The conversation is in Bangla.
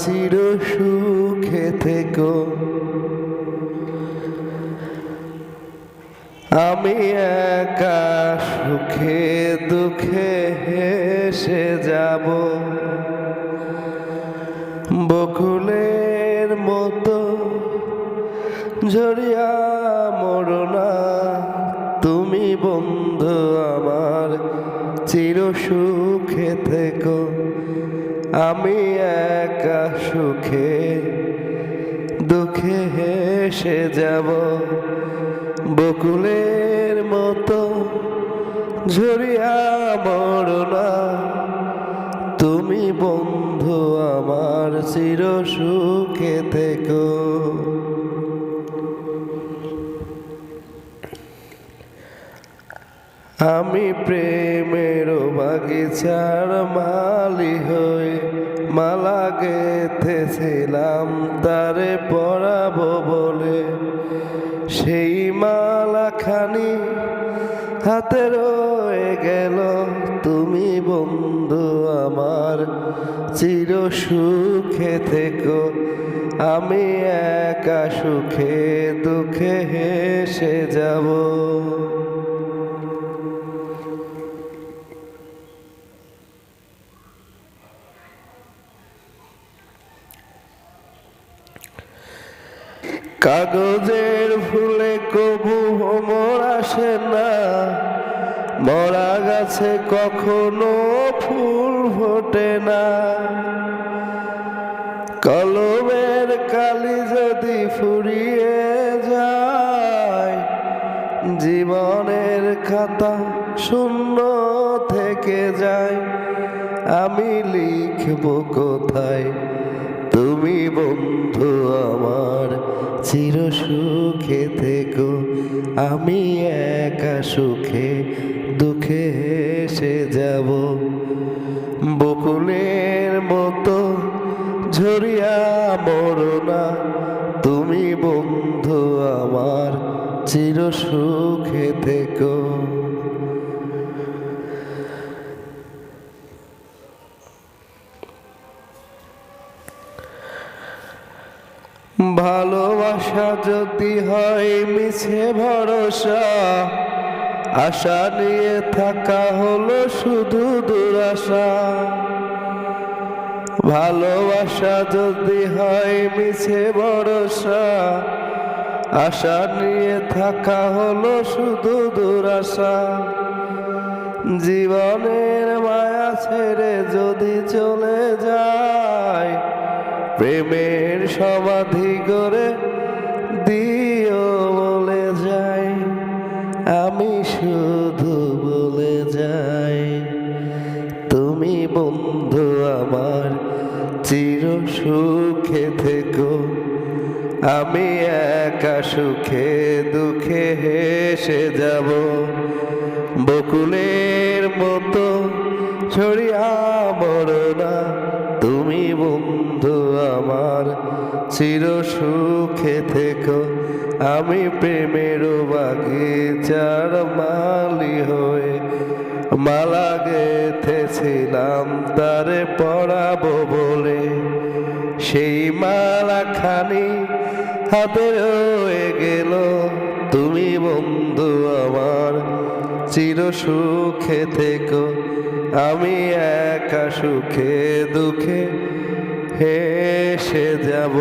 চির সুখে থেকো। আমি একা সুখে দুঃখে হেসে যাব। বকুলের মতো ঝরিয়া মরনা তুমি বন্ধু আমার, চির সুখে থেকো। আমি একা সুখে, দুঃখে হেসে যাব। বকুলের মতো ঝরিয়া মরনা তুমি বন্ধু আমার চির সুখে থেকো। আমি প্রেমের বাগিচার মালি হয়ে মালা গেথেছিলাম, তারে পরাবো বলে। সেই মালাখানি হাতে রয়ে গেল। তুমি বন্ধু আমার, চির সুখে থেকো। আমি একা সুখে, দুঃখে হেসে যাব। কাগজের ফুলে কবু ভ্রমর আসে না মরা গাছে কখনো ফুল ফোটে না। কলমের কালি যদি ফুরিয়ে যায়, জীবনের খাতা শূন্য থেকে যায়। আমি লিখব কোথায় তুমি বন্ধু আমার, চির সুখে থেকো। আমি একা সুখে, দুঃখে হেসে যাব। বকুলের মতো ঝরিয়া মরনা তুমি বন্ধু আমার, চির সুখে থেকো। ভালোবাসা যদি হয় মিছে ভরসা, আশা নিয়ে থাকা হলো শুধু দুরাশা। ভালোবাসা যদি হয় মিছে ভরসা, আশা নিয়ে থাকা হলো শুধু দুরাশা। জীবনের মায়া ছেড়ে যদি চলে যায় প্রেমের সমাধি করে দিও বলে যাই। আমি শুধু বলে যাই। তুমি বন্ধু আমার, চির সুখে থেকো। আমি একা সুখে দুঃখে হেসে যাব। বকুলের মতো ছড়িয়া মরনা চির সুখে থেকো, আমি প্রেমের বাগিচার মালি হয়ে মালা গেথেছিলাম, তারে পড়াবো বলে। সেই মালা খানি হাতে রয়ে গেল, তুমি বন্ধু আমার। চির সুখে থেকো, আমি একা সুখে দুঃখে হেসে যাব।